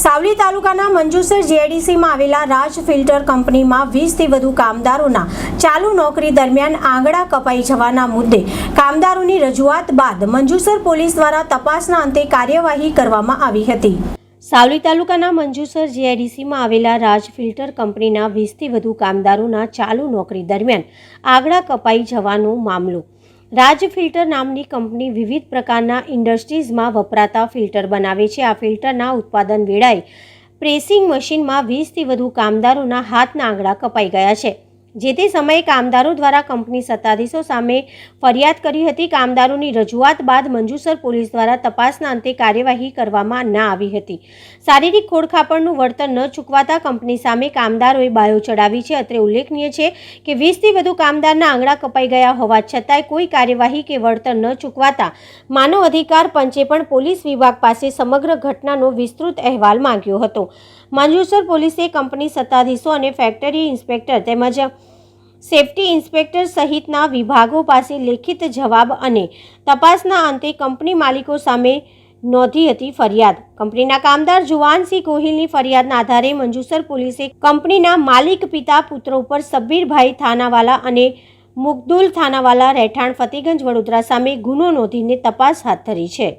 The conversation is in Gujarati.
સાવલી તાલુકાના મંજુસર જીઆઈડીસીમાં આવેલા રાજ ફિલ્ટર કંપનીમાં વીસથી વધુ કામદારોના ચાલુ નોકરી દરમિયાન આંગળા કપાઈ જવાના મુદ્દે કામદારોની રજૂઆત બાદ મંજુસર પોલીસ દ્વારા તપાસના અંતે કાર્યવાહી કરવામાં આવી હતી. સાવલી તાલુકાના મંજુસર જીઆઈડીસીમાં આવેલા રાજ ફિલ્ટર કંપનીના વીસથી વધુ કામદારોના ચાલુ નોકરી દરમિયાન આંગળા કપાઈ જવાનો મામલો રાજ ફિલ્ટર નામની કંપની વિવિધ પ્રકારના ઇન્ડસ્ટ્રીઝમાં વપરાતા ફિલ્ટર બનાવે છે. આ ફિલ્ટરના ઉત્પાદન વેળાએ પ્રેસિંગ મશીનમાં વીસથી વધુ કામદારોના હાથના આંગળા કપાઈ ગયા છે. જે તે સમયે કામદારો દ્વારા કંપની સત્તાધીશો સામે ફરિયાદ કરી હતી. કામદારોની રજૂઆત બાદ મંજુસર પોલીસ દ્વારા તપાસના અંતે કાર્યવાહી કરવામાં ના આવી હતી. શારીરિક ખોડખાપણનું વળતર ન ચૂકવાતા કંપની સામે કામદારોએ બાયો ચડાવી છે. અત્રે ઉલ્લેખનીય છે કે વીસથી વધુ કામદારના આંગળા કપાઈ ગયા હોવા છતાંય કોઈ કાર્યવાહી કે વળતર ન ચૂકવાતા માનવ અધિકાર પંચે પણ પોલીસ વિભાગ પાસે સમગ્ર ઘટનાનો વિસ્તૃત અહેવાલ માંગ્યો હતો. મંજુસર પોલીસે કંપની સત્તાધીશો અને ફેક્ટરી ઇન્સ્પેક્ટર તેમજ સેફટી ઇન્સ્પેક્ટર સહિતના વિભાગો પાસે લેખિત જવાબ અને તપાસના અંતે કંપની માલિકો સામે નોંધી હતી ફરિયાદ. કંપનીના કામદાર જુવાનસિંહ ગોહિલની ફરિયાદના આધારે મંજુસર પોલીસે કંપનીના માલિક પિતા, પુત્ર ઉપર સબ્બીરભાઈ થાનાવાલા અને મુગદુલ થાનાવાલા રહેઠાણ ફતેગંજ વડોદરા સામે ગુનો નોંધીને તપાસ હાથ ધરી છે.